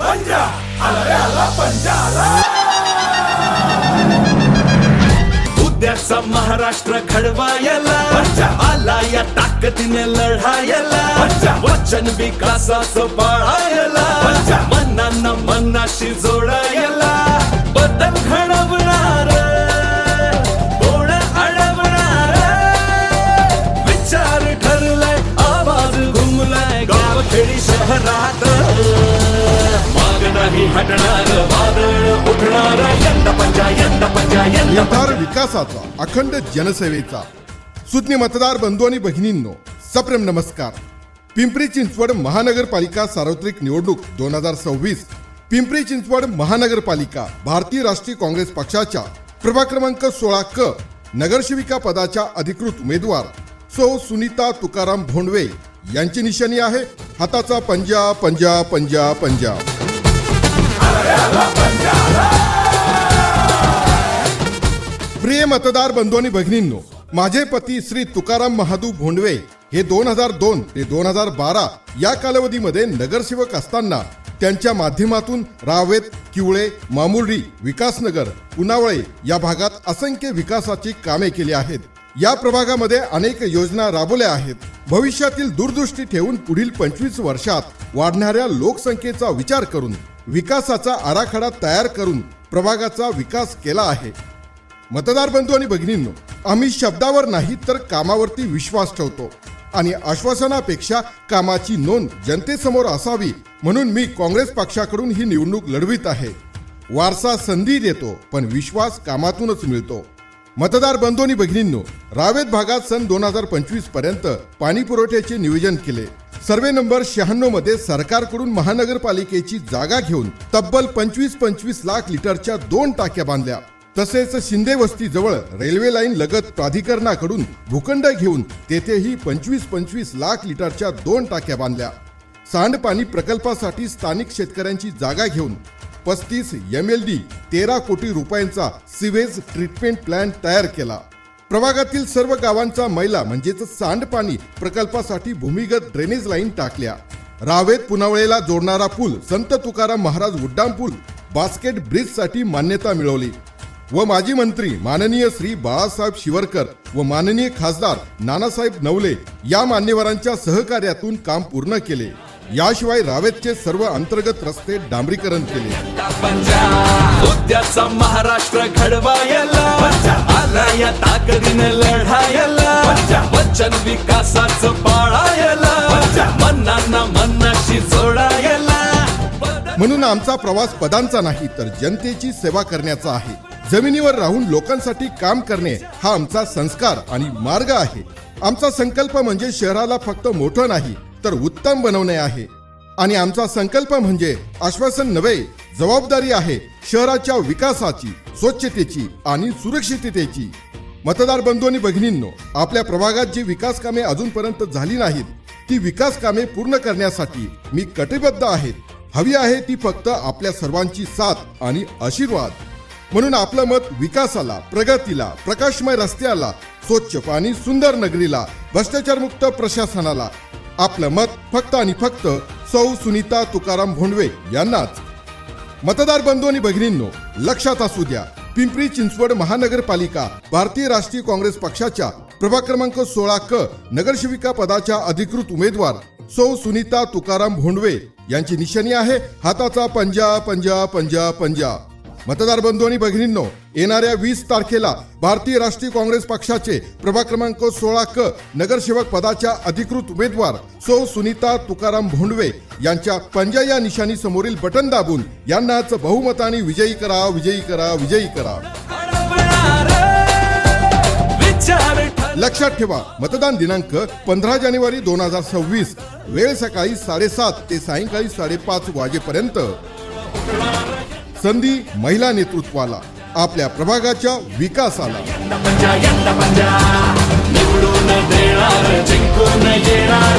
पंजा आला रे आला पंजा आला उद्याचा महाराष्ट्र घडवायला. आला या ताकदीने लढायला. वचन विकासाचं पाळायला मनांना मनाशी जोडायला. बदल घडवणार कोण अडवणार. विचार ठरलाय आवाज घुमलाय. गाव खेडी शहरात. नाही हटणार वादळ उठणार यंदा पंजा यंदा पंजा यंदा निर्धार विकासाचा अखंड जनसेवेचा. सुज्ञ मतदार बंधू आणि भगिनींनो सप्रेम नमस्कार. पिंपरी चिंचवड महानगरपालिका सार्वत्रिक निवडणूक दोन हजार सव्वीस. पिंपरी चिंचवड महानगरपालिका भारतीय राष्ट्रीय काँग्रेस पक्षाच्या प्रभाग क्रमांक सोळा क नगरसेविका पदाच्या अधिकृत उमेदवार सौ सुनीता तुकाराम भोंडवे यांची निशाणी आहे. हाताचा पंजा पंजा पंजा पंजा. प्रिय मतदार बंधू आणि भगिनींनो माझे पती श्री तुकाराम महादू भोंडवे हे दोन हजार दोन ते दोन हजार बारा या कालावधीमध्ये नगरसेवक असताना त्यांच्या माध्यमातून रावेत किवळे मामुर्डी विकासनगर पुनावळे या भागात असंख्य विकासाची कामे केली आहेत. या प्रभागामध्ये अनेक योजना राबवल्या आहेत. भविष्यातील दूरदृष्टी ठेवून पुढील पंचवीस वर्षात वाढणाऱ्या लोकसंख्येचा विचार करून विकासाचा आराखडा तयार करून प्रभागाचा विकास केला आहे. मतदार बंधू आणि भगिनींनो आम्ही शब्दावर नाही तर कामावरती विश्वास ठेवतो आणि आश्वासनापेक्षा कामाची नोंद जनतेसमोर असावी म्हणून मी काँग्रेस पक्षाकडून ही निवडणूक लढवित आहे. वारसा संधी देतो पण विश्वास कामातूनच मिळतो. मतदार बंधू आणि भगिनींनो रावेत भागात सन दोन हजार पंचवीसपर्यंत पाणी पुरवठ्याचे नियोजन केले. सर्वे नंबर शहाण्णवमध्ये सरकारकडून महानगरपालिकेची जागा घेऊन तब्बल पंचवीस पंचवीस लाख लिटरच्या दोन टाक्या बांधल्या. तसेच शिंदे वस्ती जवळ रेल्वे लाईन लगत प्राधिकरणाकडून भूखंड घेऊन तेथेही पंचवीस पंचवीस लाख लिटरच्या दोन टाक्या बांधल्या. सांडपाणी प्रकल्पासाठी स्थानिक शेतकऱ्यांची जागा घेऊन पस्तीस एम एल डी तेरा कोटी रुपयांचा सिवेज ट्रीटमेंट प्लॅन तयार केला. प्रभागातील सर्व गावांचा मैला म्हणजेच सांडपाणी प्रकल्पासाठी भूमिगत ड्रेनेज लाईन टाकल्या. रावेत पुनावळेला जोडणारा पूल संत तुकाराम महाराज उड्डाण पूल बास्केट ब्रिजसाठी मान्यता मिळवली. व माजी मंत्री माननीय श्री बाळासाहेब शिवरकर व माननीय खासदार नानासाहेब नवले या मान्यवरांच्या सहकार्यातून काम पूर्ण केले. याशिवाय रावेतचे सर्व अंतर्गत रस्ते डांबरीकरण केले. उद्याचा महाराष्ट्र घडवायला आला या ताकदीने लढायला वचन विकासाचं पाळायला मनांना मनाशी जोडायला. म्हणून आमचा प्रवास पदांचा नाही तर जनतेची सेवा करण्याचा आहे. जमिनीवर राहून लोकांसाठी काम करणे हा आमचा संस्कार आणि मार्ग आहे. आमचा संकल्प म्हणजे शहराला फक्त मोठं नाही तर उत्तम बनवणे आहे. आणि आमचा संकल्प म्हणजे आश्वासन नव्हे जबाबदारी आहे शहराच्या विकासाची स्वच्छतेची आणि सुरक्षिततेची. मतदार बंधू आणि भगिनींनो आपल्या प्रभागात जी विकास कामे अजूनपर्यंत झाली नाहीत ती विकास कामे पूर्ण करण्यासाठी मी कटिबद्ध आहे. हवी आहे ती फक्त आपल्या सर्वांची साथ आणि आशीर्वाद. म्हणून आपलं मत विकासाला प्रगतीला प्रकाशमय रस्त्याला स्वच्छ पाणी सुंदर नगरीला भ्रष्टाचारमुक्त प्रशासनाला आपलं मत फक्त आणि फक्त सौ सुनीता तुकाराम भोंडवे यांनाच. मतदार बंधू आणि भगिनींनो लक्षात असू द्या पिंपरी चिंचवड महानगरपालिका भारतीय राष्ट्रीय काँग्रेस पक्षाच्या प्रभाग क्रमांक सोळा क नगरसेविका पदाच्या अधिकृत उमेदवार सौ सुनीता तुकाराम भोंडवे यांची निशाणी आहे. हाताचा पंजा पंजा पंजा पंजा. मतदार बंधू आणि भगिनींनो येणाऱ्या वीस तारखेला भारतीय राष्ट्रीय काँग्रेस पक्षाचे प्रभाग क्रमांक सोळा क नगरसेवक पदाच्या अधिकृत उमेदवार सौ सुनीता तुकाराम भोंडवे यांच्या पंजा या निशाणी समोरील बटन दाबून यांनाच बहुमताने विजयी करा विजयी करा विजयी करा. लक्षात ठेवा मतदान दिनांक पंधरा जानेवारी दोन हजार सव्वीस वेळ सकाळी साडेसात ते सायंकाळी साडेपाच वाजेपर्यंत. संधी महिला नेतृत्वाला आपल्या प्रभागाच्या विकासाला. जिंकून येणार